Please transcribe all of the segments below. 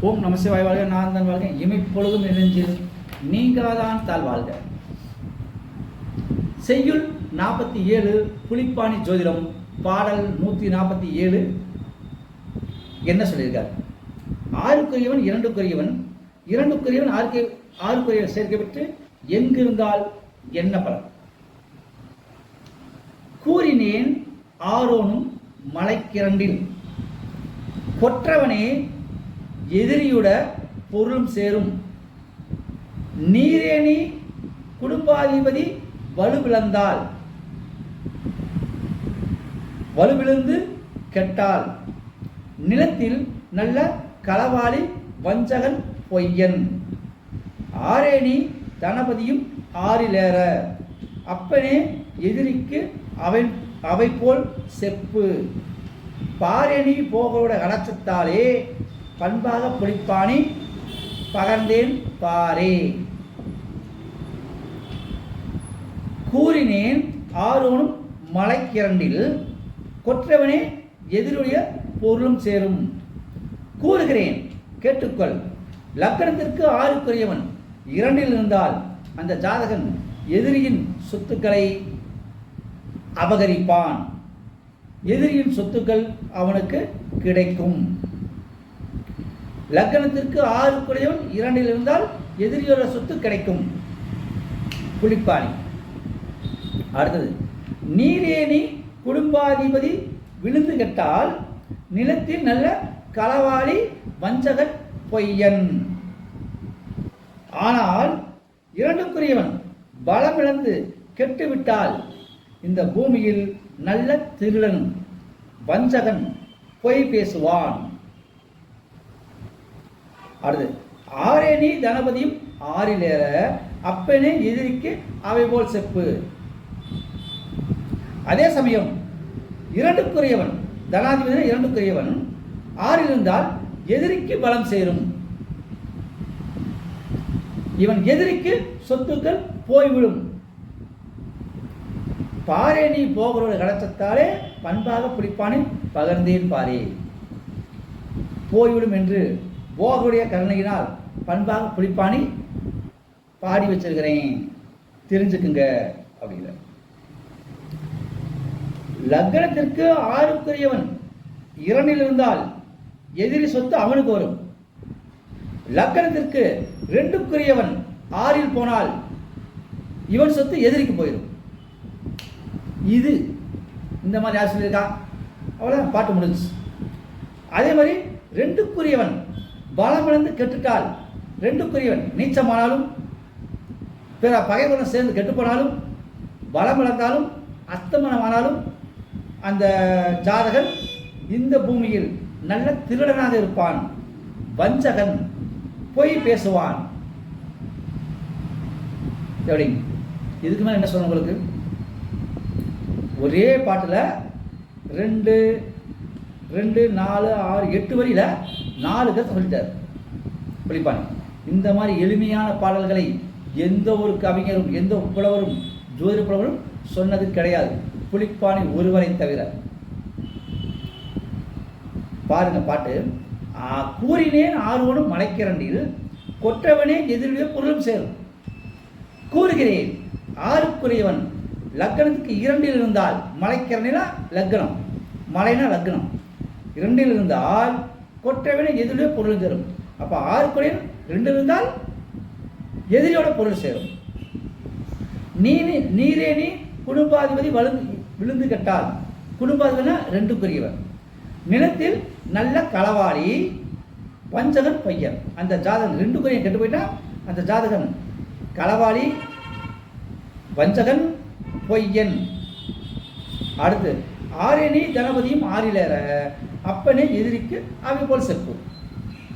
ஓம் நமசிவாய் வாழ்க நான் தான் வாழ்க இமைப்பொழுதும் நெஞ்சில் நீங்காதான் தாழ் வாழ்க. செய்யுள் நாற்பத்தி ஏழு புலிப்பாணி ஜோதிடம் பாடல் நூற்றி நாற்பத்தி ஏழு. என்ன சொல்லியிருக்கார்? ஆறுக்குரியவன் இரண்டுக்குரியவன். இரண்டுக்குரியவன் ஆறுக்கு ஆறுக்குரியவன் சேர்க்கப்பட்டு எங்கிருந்தால் என்ன பலன்? கூறினேன் ஆரோனும் மலைக்கிரண்டில். கொற்றவனே எதிரியுட பொருளும் சேரும். நீரேணி குடும்பாதிபதி வலுவிழந்தால். வலுவிழுந்து கெட்டால். நிலத்தில் நல்ல களவாளி வஞ்சகன் பொய்யன். ஆரேணி தனபதியும் ஆறிலேற. அப்பனே எதிரிக்கு அவை அவை போல் செப்பு. பாரேணி போகோட கலச்சத்தாலே பண்பாக புளிப்பாணி பகர்ந்தேன் பாரே. கூறினேன் ஆரோனும் மலைக்கிரண்டில் கொற்றவனே எதிருடைய பொருளும் சேரும். கூறுகிறேன் கேட்டுக்கொள். லக்கணத்திற்கு ஆறுக்குரியவன் இரண்டில் இருந்தால் அந்த ஜாதகன் எதிரியின் சொத்துக்களை அபகரிப்பான். எதிரியின் சொத்துக்கள் அவனுக்கு கிடைக்கும். லக்கணத்திற்கு ஆறுக்குரியவன் இரண்டில் இருந்தால் எதிரியோட சொத்து கிடைக்கும். புலிப்பாணி. அடுத்தது நீரேணி குடும்பாதிபதி விழுந்து கெட்டால் நிலத்தில் நல்ல களவாளி வஞ்சகன் பொய்யன். ஆனால் இரண்டுக்குரியவன் பலமிழந்து கெட்டுவிட்டால் இந்த பூமியில் நல்ல திருடன் வஞ்சகன் பொய் பேசுவான். அடுத்து ஆரேணி தனபதியும் ஆறிலேற அப்பனே எதிரிக்கு அவை போல் செப்பு. அதே சமயம் இரண்டுக்குரியவன் தனாதிபதி இரண்டுக்குரியவன் ஆறில் இருந்தால் எதிரிக்கு பலம் சேரும். இவன் எதிரிக்கு சொத்துக்கள் போய்விடும். பாரே நீ போகிற கடத்தத்தாலே பண்பாக பிடிப்பானே பகர்ந்தேன் பாரே. போய்விடும் என்று போகருடைய கருணையினால் பண்பாக பிடிப்பானி பாடி வச்சிருக்கிறேன். தெரிஞ்சுக்குங்க அப்படிங்கிற லக்னத்திற்கு ஆறுக்குரியவன் இரண்டில் இருந்தால் எதிரி சொத்து அவனுக்கு வரும். லக்கணத்திற்கு ரெண்டுக்குரியவன் ஆறில் போனால் இவன் சொத்து எதிரிக்கு போயிடும் இது இந்த மாதிரி யார் சொல்லியிருக்கா அவ்வளோதான் பாட்டு முடிஞ்சுச்சு. அதே மாதிரி ரெண்டுக்குரியவன் பலமிழந்து கெட்டுட்டால் ரெண்டுக்குரியவன் நீச்சமானாலும் பிற பகைவனும் சேர்ந்து கெட்டுப்போனாலும் பலமிழந்தாலும் அஸ்தமனமானாலும் அந்த ஜாதகன் இந்த பூமியில் நல்ல திருடனாக இருப்பான். வஞ்சகன் பொய் பேசுவான். எப்படி இதுக்கு மேலே என்ன சொல்லணும் உங்களுக்கு? ஒரே பாட்டில் ரெண்டு ரெண்டு நாலு ஆறு எட்டு வரியில் நாலு கருத்தை சொல்லிட்டார். புலிப்பாணி இந்த மாதிரி எளிமையான பாடல்களை எந்த ஒரு கவிஞரும் எந்த புலவரும் ஜோதிட புலவரும் சொன்னது கிடையாது. புளிப்பானை ஒருவரை தவிர. பாருங்க பாட்டு. கூறினேன் ஆர்வனும் மலைக்கிறண்டில் கொற்றவனே எதிரிலே பொருளும் சேரும். கூறுகிறேன் ஆறுக்குரியவன் லக்கணத்துக்கு இரண்டில் இருந்தால் மலைக்கிறனா லக்னம் மலைனா லக்னம் இரண்டில் இருந்தால் கொற்றவனே எதிரிலே பொருள் சேரும் அப்போ ஆறுக்குரியவன் ரெண்டு இருந்தால் எதிரியோட பொருள் சேரும். நீ நீரே நீ குடும்பாதிபதி வலுந்து விழுந்து கட்டால். குடும்பாதிபதினா ரெண்டுக்குரியவன் நிலத்தில் நல்ல களவாளி வஞ்சகன் பையன். அந்த ஜாதகன் ரெண்டு குறையும் கெட்டு போயிட்டா அந்த ஜாதகன் களவாளி வஞ்சகன் பொய்யன். அடுத்து ஆரணி கணபதியும் ஆறிலேற அப்பனே எதிரிக்கு அவை போல் செப்பு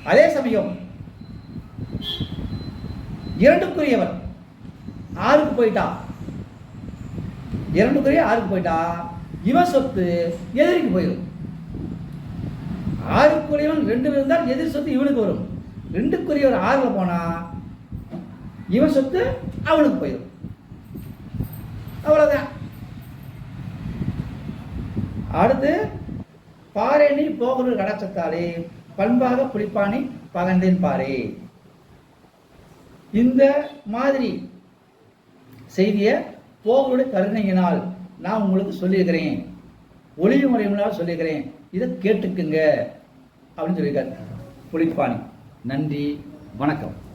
அதே சமயம் இரண்டுக்குரியவன் ஆறுக்கு போயிட்டா? இரண்டுக்குரிய ஆறுக்கு போயிட்டா? இவன் சொத்து எதிரிக்கு போயிடும் ஆறுக்குரியவன் ரெண்டு இருந்தால் எதிர் சொத்து இவனுக்கு வரும். ரெண்டுக்குரியவர் ஆறில் போனா இவன் சொத்து அவனுக்கு போயிடும் அவ்வளோதான் அடுத்து பாரணி போகிறது கடச்சத்தாலே பண்பாக புலிப்பாணி பகந்தேன் பாறை இந்த மாதிரி செய்தியை போகருடைய கருணையினால் நான் உங்களுக்கு சொல்லியிருக்கிறேன். ஒளிவு முறையினால் சொல்லியிருக்கிறேன். இதை கேட்டுக்குங்க. அப்படின்னு சொல்லியிருக்காரு. குளிப்பானி நன்றி. வணக்கம்.